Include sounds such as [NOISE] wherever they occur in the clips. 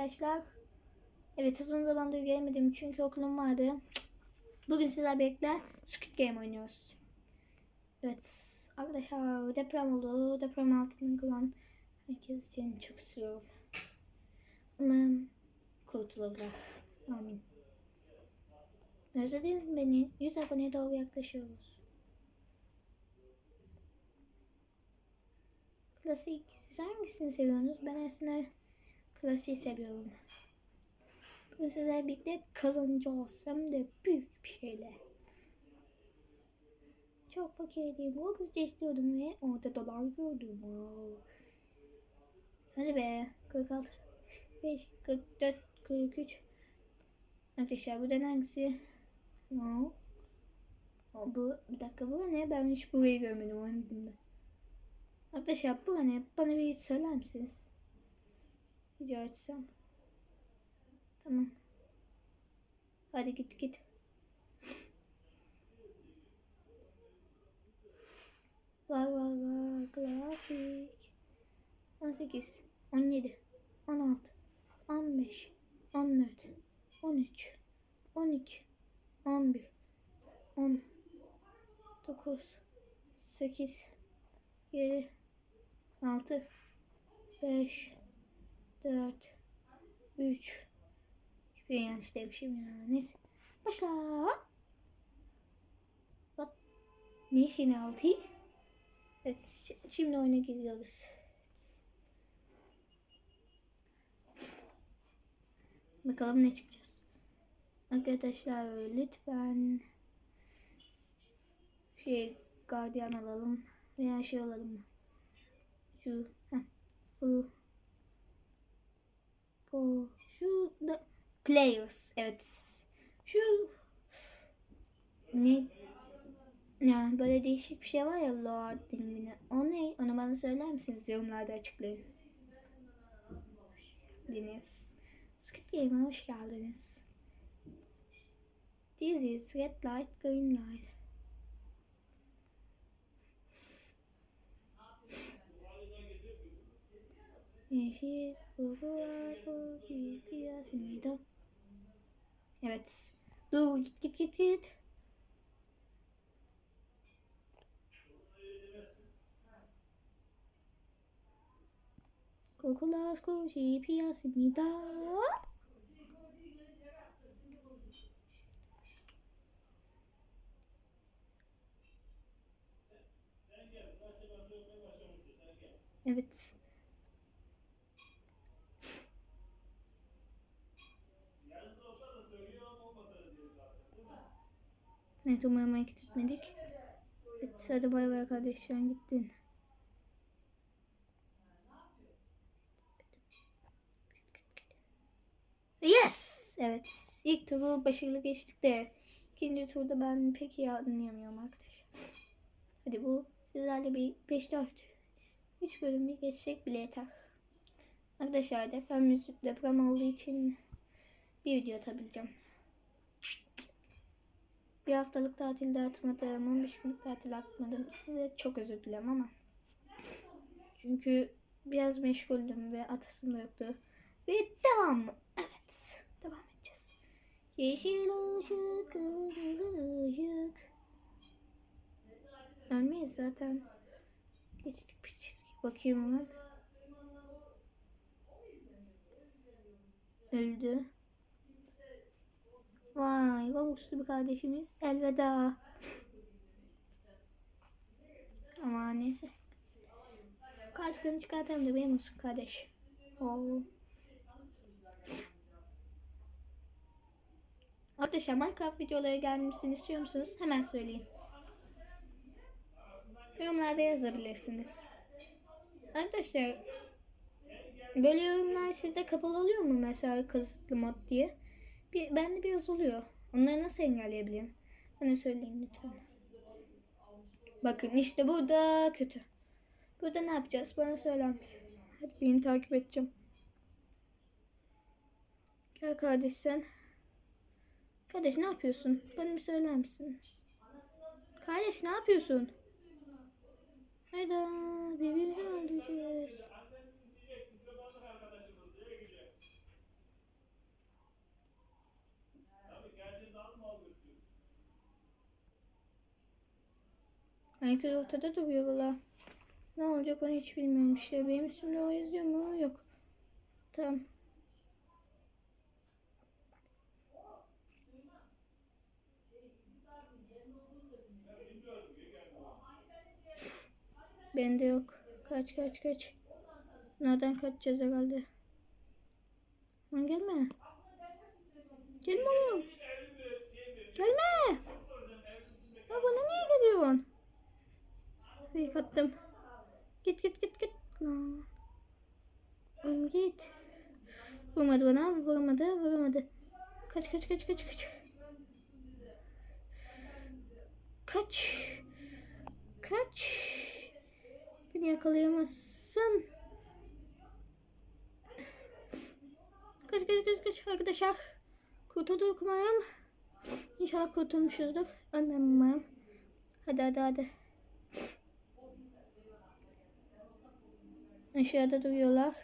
arkadaşlar. Evet uzun zamandır gelmedim çünkü okulum vardı. Bugün sizler birlikte Squid Game oynuyoruz. Evet arkadaşlar deprem oldu. Deprem altında kalan herkes için çok istiyorum. Umarım kurtulurlar. Amin. Özlediniz beni? 100 aboneye doğru yaklaşıyoruz. Klasik. Siz hangisini seviyorsunuz? Ben aslında klasiği seviyorum. Bugün sizlerle birlikte kazanacağız. Hem de büyük bir şeyle. Çok fakirdim. O kızı istiyordum ve orada dolar gördüm. Wow. Hadi be. 46, 5, 44, 43. Arkadaşlar buradan hangisi? Wow. O, bu, bir dakika bu ne? Ben hiç burayı görmedim oyunda. Arkadaşlar bu ne? Bana bir söyler misiniz? Video açsam. Tamam. Hadi git git. Var var var. Klasik. 18, 17, 16, 15, 14, 13, 12, 11, 10, 9, 8, 7, 6, 5, 4, 3, bir yanlış demişim ya. Neyse. Başla. Bak. Ne işin altı? Evet. şi- Şimdi oyuna gidiyoruz. Bakalım ne çıkacağız. Arkadaşlar lütfen şey gardiyan alalım veya şey alalım? Şu heh, full bu şu da players evet. Şu ne? Ya böyle değişik bir şey var ya Lord dilimine o ne? Onu bana söyler misiniz? Yorumlarda açıklayın. Deniz. Squid Game'e hoş geldiniz. This is red light green light Yeşil beyaz hoşi piyasında. Evet. Dur git git git git. Kokular hoşi piyasında. Evet. Evet umarım hareket etmedik. Evet hadi bay bay kardeş sen gittin. Yes! Evet. ilk turu başarılı geçtik de ikinci turda ben pek iyi anlayamıyorum arkadaşlar. Hadi bu sizlerle bir 5-4 3 bölümü geçsek bile yeter. Arkadaşlar deprem deprem olduğu için bir video atabileceğim. Bir haftalık tatil dağıtmadım, 15 günlük tatil atmadım. Size çok özür dilerim ama. Çünkü biraz meşguldüm ve atasım da yoktu. Ve devam mı? Evet, devam edeceğiz. Yeşil ışık, kırmızı ışık. Ölmeyiz zaten. Geçtik bir çizgi. Bakayım hemen. Öldü. Vay Robux'lu bir kardeşimiz. Elveda. Ama neyse. Kaskını çıkartalım da benim olsun kardeş. Oo. Arkadaşlar Minecraft videoları gelmesini istiyor musunuz? Hemen söyleyin. Yorumlarda yazabilirsiniz. Arkadaşlar böyle yorumlar sizde kapalı oluyor mu mesela kısıtlı mod diye? Bir, bende biraz oluyor. Onları nasıl engelleyebilirim? Bana söyleyin lütfen. Bakın işte burada kötü. Burada ne yapacağız? Bana söyler misin? Hadi beni takip edeceğim. Gel kardeş sen. Kardeş ne yapıyorsun? Bana bir söyler misin? Kardeş ne yapıyorsun? Hayda birbirimizi mi öldüreceğiz? Herkes ortada duruyor valla. Ne olacak onu hiç bilmiyorum işte. Benim üstümde o yazıyor mu? Yok. Tamam. Bende yok. Kaç kaç kaç. Nereden kaçacağız herhalde? Lan gelme. Gelme oğlum. Gelme. Ya bana niye geliyorsun? Fake attım. Git git git git. Lan. Git. Vurmadı bana. Vurmadı. Vurmadı. Kaç kaç kaç kaç kaç. Kaç. Kaç. Beni yakalayamazsın. Kaç kaç kaç kaç arkadaşlar. Kurtulduk umarım. İnşallah kurtulmuşuzdur. Ölmem umarım. Hadi hadi hadi. Aşağıda duruyorlar.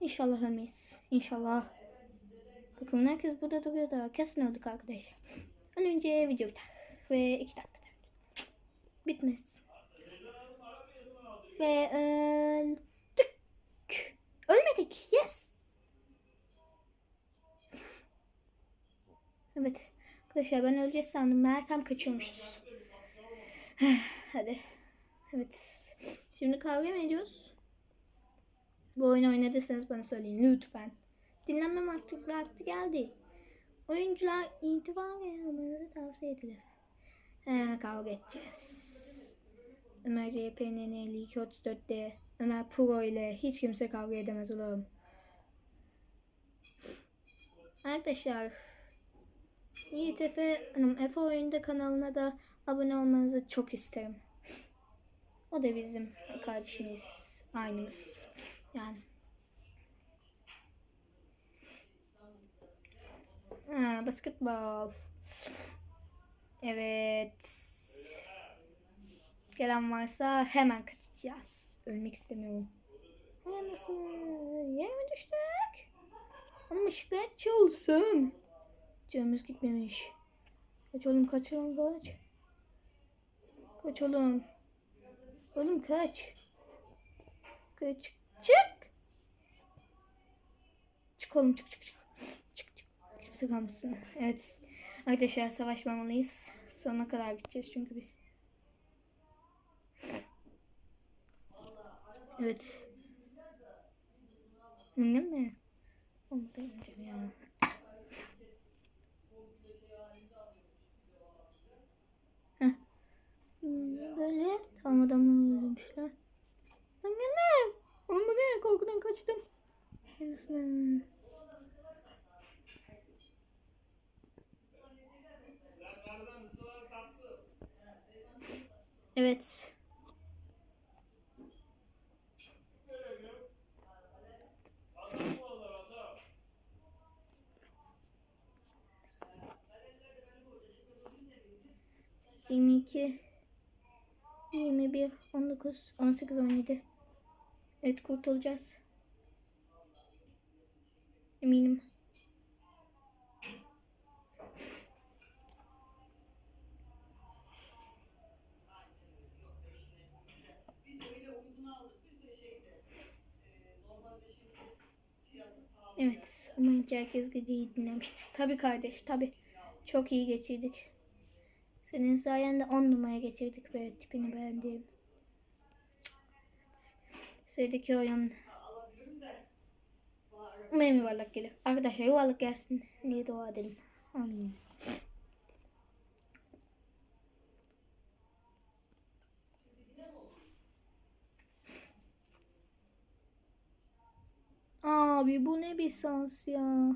İnşallah ölmeyiz. İnşallah. Bakın herkes burada duruyor da kesin öldük arkadaşlar. An önce video biter. Ve iki dakikada. Bitmez. Ve öldük. Ölmedik. Yes. Evet. Arkadaşlar ben öleceğiz sandım. Meğer tam kaçıyormuşuz. [SIGHS] Hadi. Evet. Şimdi kavga mı ediyoruz? Bu oyunu oynadıysanız bana söyleyin lütfen. Dinlenmem artık vakti geldi. Oyuncular itibar ve almanızı tavsiye edilir. He, kavga edeceğiz. Ömer CHP'nin 52 34'te Ömer Pro ile hiç kimse kavga edemez oğlum. Arkadaşlar Yiğit Efe, Hanım, Efe Oyunda kanalına da abone olmanızı çok isterim. O da bizim kardeşimiz, aynımız. Yani. Ha, basketbol. Evet. Gelen varsa hemen kaçacağız. Ölmek istemiyorum. Hay nasıl? Yere mi düştük? Ama ışıklar çalsın. Canımız gitmemiş. Kaç oğlum kaç oğlum kaç. Kaç oğlum. Oğlum kaç. Kaç. Çık. Çık oğlum çık çık çık. Çık çık. Kimse kalmasın. Evet. Arkadaşlar savaşmamalıyız. Sonuna kadar gideceğiz çünkü biz. Evet. Değil mi? İneceğim ya. Heh. Böyle tam adamı öldürmüşler. Lan gelme. Yarısını. Evet. Yirmi iki, yirmi bir, on dokuz, on sekiz, on yedi. Evet kurtulacağız. Eminim. Evet. Umarım ki herkes geceyi dinlemiştir. Tabii kardeş tabii. Çok iyi geçirdik. Senin sayende 10 numara geçirdik ve tipini beğendim. Sıradaki oyun. Umarım yuvarlak gelir. Arkadaşlar yuvarlak gelsin diye dua edelim. Amin. Abi bu ne bir sans ya.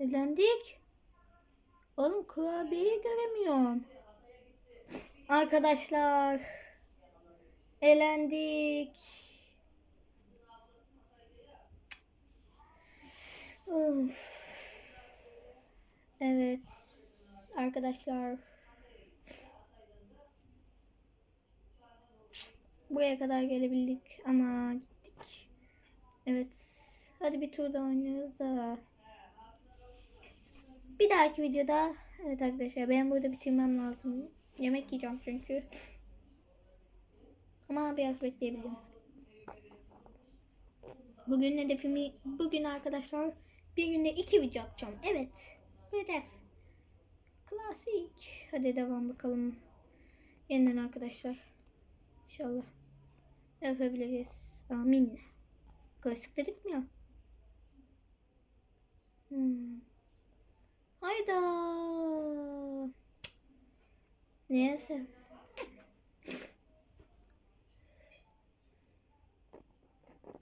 Elendik. Oğlum kurabiyeyi göremiyorum. Arkadaşlar. Elendik. Of. Evet. Arkadaşlar. Buraya kadar gelebildik ama gittik. Evet. Hadi bir tur da oynarız da. Bir dahaki videoda evet arkadaşlar ben burada bitirmem lazım. Yemek yiyeceğim çünkü. Ama biraz bekleyebilirim. Bugün hedefimi bugün arkadaşlar bir günde iki video atacağım. Evet. Hedef. Klasik. Hadi devam bakalım. Yeniden arkadaşlar. İnşallah yapabiliriz. Amin. Klasik dedik mi ya? Hmm. Hayda. Neyse.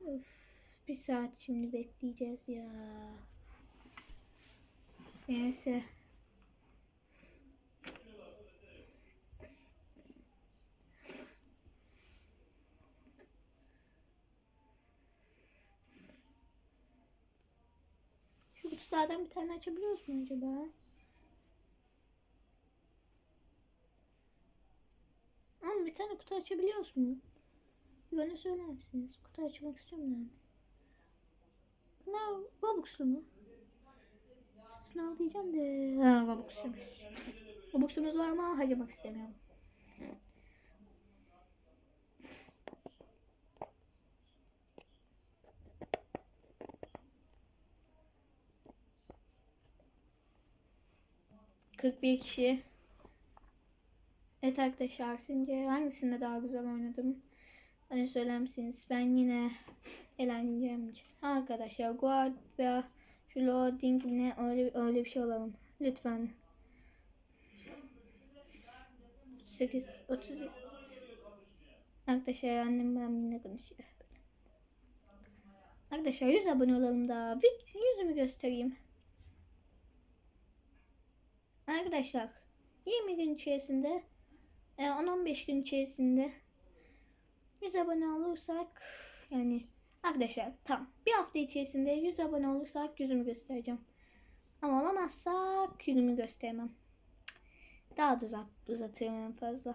Of, bir saat şimdi bekleyeceğiz ya. Neyse. Şu kutulardan bir tane açabiliyoruz mu acaba? Ama bir tane kutu açabiliyoruz mu? Bana söyler misiniz? Kutu açmak istiyorum ben. Bunlar Robux'lu mu? Satın al diyeceğim de. Ha Robux'luymuş. Robux'umuz var ama harcamak istemiyorum. Kırk bir kişi. Evet arkadaşlar sizce hangisinde daha güzel oynadım? Hani söyler misiniz? Ben yine eğleneceğim. Arkadaşlar guard veya şu loading ne öyle, öyle bir şey alalım. Lütfen. 8 30 Arkadaşlar annem benimle konuşuyor. Arkadaşlar 100 abone olalım da yüzümü göstereyim. Arkadaşlar 20 gün içerisinde 10-15 gün içerisinde 100 abone olursak yani arkadaşlar tam bir hafta içerisinde 100 abone olursak yüzümü göstereceğim. Ama olamazsak yüzümü göstermem. Daha da uzat, uzatırım en fazla.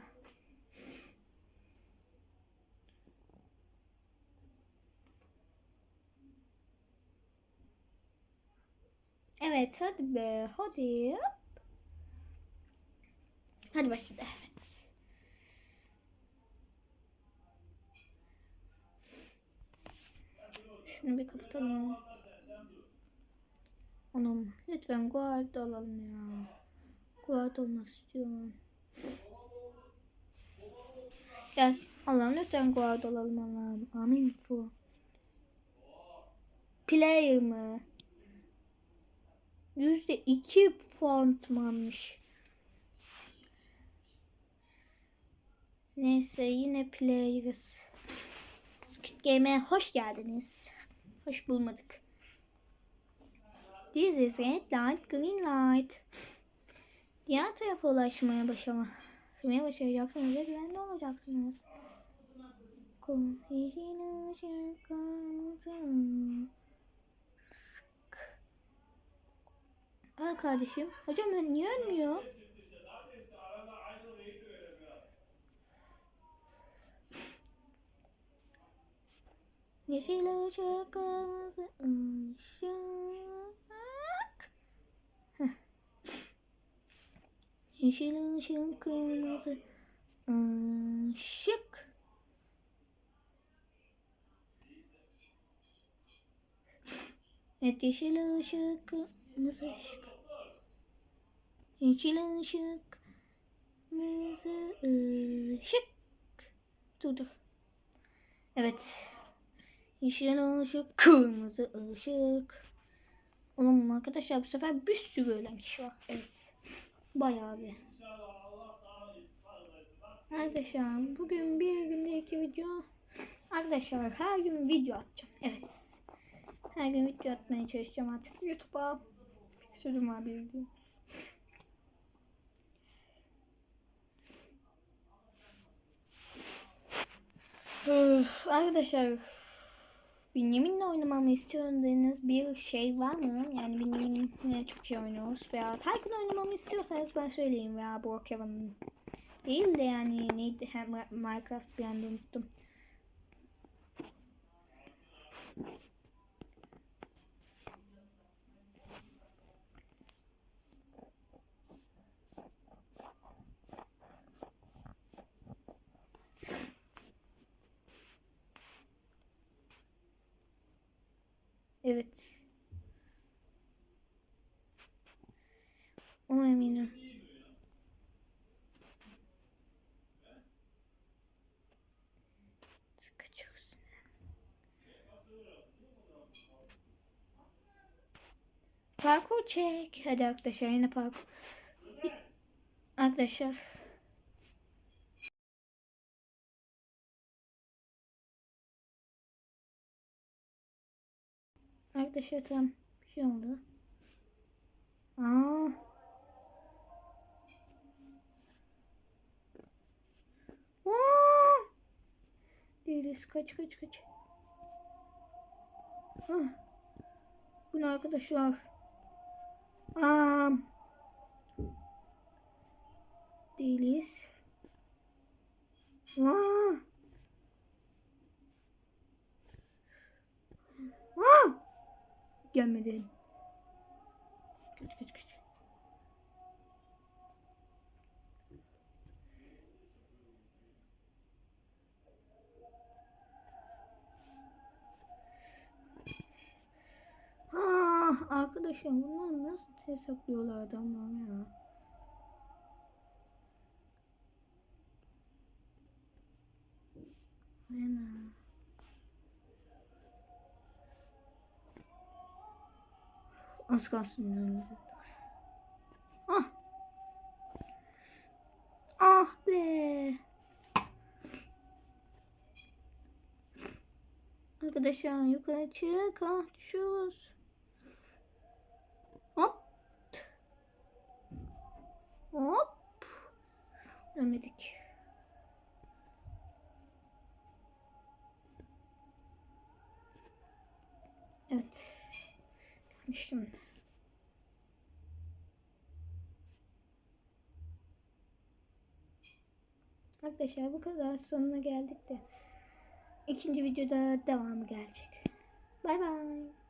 Evet hadi be hadi. Hadi başladı evet. Şunu bir kapatalım. Anam lütfen guard alalım ya. Guard olmak istiyorum. Gel Allah'ım lütfen guard olalım Allah'ım. Amin fu. Player mı? Yüzde iki font varmış. Neyse yine players. Squid Game'e hoş geldiniz. Hoş bulmadık. This is red light, green light. Diğer tarafa ulaşmaya başlayalım. Başlamaya başlayacaksınız ve güvende olacaksınız. Yeşil ışık kırmızı. Al kardeşim. Hocam niye ölmüyor? Yeşil ışık, kırmızı ışık. Heh. Yeşil ışık, kırmızı ışık. Evet yeşil ışık, kırmızı ışık. Yeşil ışık, kırmızı ışık. Dur dur. Evet. Yeşil ışık, kırmızı ışık. Oğlum arkadaşlar bu sefer bir sürü ölen kişi var. Evet. Bayağı bir. Arkadaşlar bugün bir günde iki video. Arkadaşlar her gün video atacağım. Evet. Her gün video atmaya çalışacağım artık. YouTube'a sözüm var bildiğiniz. Arkadaşlar Benjamin'le oynamamı istiyorsanız bir şey var mı? Yani Benjamin'le çok şey oynuyoruz. Veya gün oynamamı istiyorsanız ben söyleyeyim. Veya Brookhaven değil de yani neydi? Hem Minecraft bir anda unuttum. Evet. O eminim. Parkur çek. Hadi arkadaşlar yine parkur. Arkadaşlar. Arkadaşlar tam bir şey oldu. Aa. Aa. Değiliz. Kaç kaç kaç. Ah. Bu ne arkadaşlar? Aa. Değiliz. Aa. Aa. Gelmedin. Kaç kaç kaç. Ah arkadaşlar bunlar nasıl hesaplıyorlar adamlar ya? Az kalsın önümüzde. Ah. Ah be. Arkadaşlar yukarı çık. Ah düşüyoruz. Hop. Hop. Ölmedik. Evet. Görmüştüm. Arkadaşlar bu kadar sonuna geldik de. ikinci videoda devamı gelecek. Bay bay.